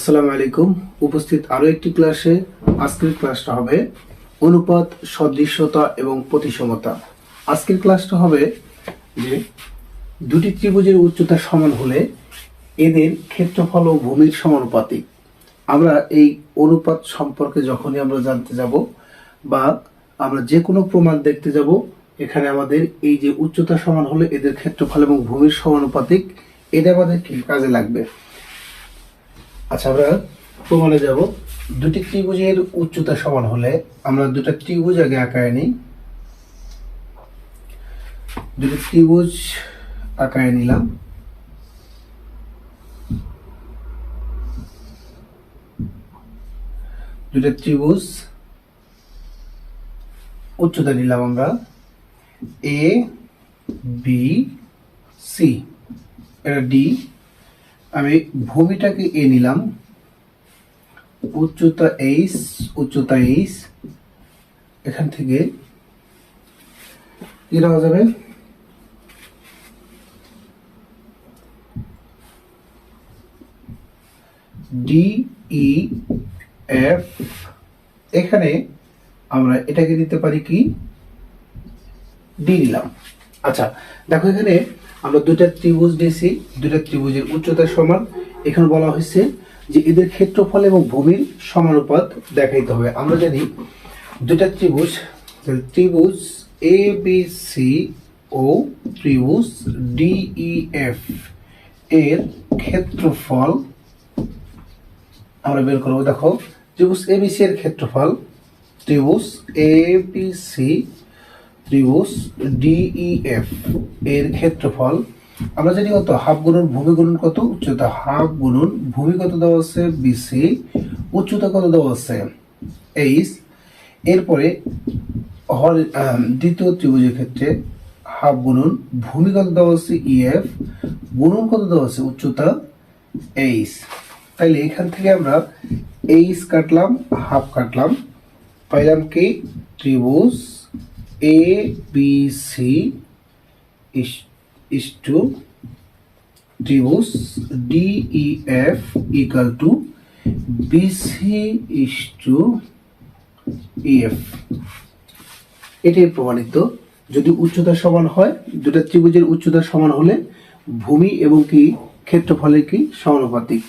আসসালামু আলাইকুম। উপস্থিত আরও একটি ক্লাসে আজকের ক্লাসটা হবে অনুপাত, সদৃশ্যতা এবং প্রতিসমতা। আজকের ক্লাসটা হবে যে দুটি ত্রিভুজের উচ্চতা সমান হলে এদের ক্ষেত্রফল ও ভূমির সমানুপাতিক। আমরা এই অনুপাত সম্পর্কে যখনই আমরা জানতে যাব বা আমরা যে কোনো প্রমাণ দেখতে যাব, এখানে আমাদের এই যে উচ্চতা সমান হলে এদের ক্ষেত্রফল এবং ভূমির সমানুপাতিক, এটা আমাদের কাজে লাগবে? আচ্ছা আমরা প্রমাণে যাব। দুটি ত্রিভুজের উচ্চতা সমান হলে আমরা দুটা ত্রিভুজ আগে আঁকায় নিই। দুটি ত্রিভুজ আঁকায় নিলাম। দুটা ত্রিভুজ উচ্চতা নিলাম আমরা। এ বি সি এটা ডি আমি ভূমিটাকে এ নিলাম। উচ্চতা এইচ উচ্চতা এইচ। এখান থেকে কি দেওয়া যাবে? ডি ই এফ এখানে আমরা এটাকে দিতে পারি কি? ডি নিলাম। আচ্ছা দেখো এখানে আমরা দুটা ত্রিভুজ নিয়েছি দুটা ত্রিভুজের উচ্চতা সমান। এখানে বলা হয়েছে যে এদের ক্ষেত্রফল এবং ভূমির সমানুপাত দেখাইতে হবে। আমরা জানি দুটা ত্রিভুজ ত্রিভুজ এ বি সি ও ত্রিভুজ ডিই এফ এর ক্ষেত্রফল আমরা বের করব। দেখো, ত্রিভুজ সি এর ক্ষেত্রফল, ত্রিভুজ এ বি সি ত্রিভুজ ডিইএফ এর ক্ষেত্রফল। আমরা জানি কত? হাফ গুণন ভূমি গুণন কত? উচ্চতা হাফ গুণন ভূমি কত দেওয়া আছে? বিসি উচ্চতা কত দেওয়া আছে? এইচ এরপরে দ্বিতীয় ত্রিভুজের ক্ষেত্রে হাফ গুণন ভূমি কত দেওয়া আছে? ইএফ গুণন কত দেওয়া আছে? উচ্চতা এইচ তাইলে এখান থেকে আমরা এইচ কাটলাম, হাফ কাটলাম, পাইলাম কি? ত্রিভুজ A B C is to ত্রিভুজ DE F equal to BC is to EF এটাই প্রমাণিত। যদি উচ্চতা সমান হয়, দুটা ত্রিভুজের উচ্চতা সমান হলে ভূমি এবং কি ক্ষেত্রফলের কি সমানুপাতিক।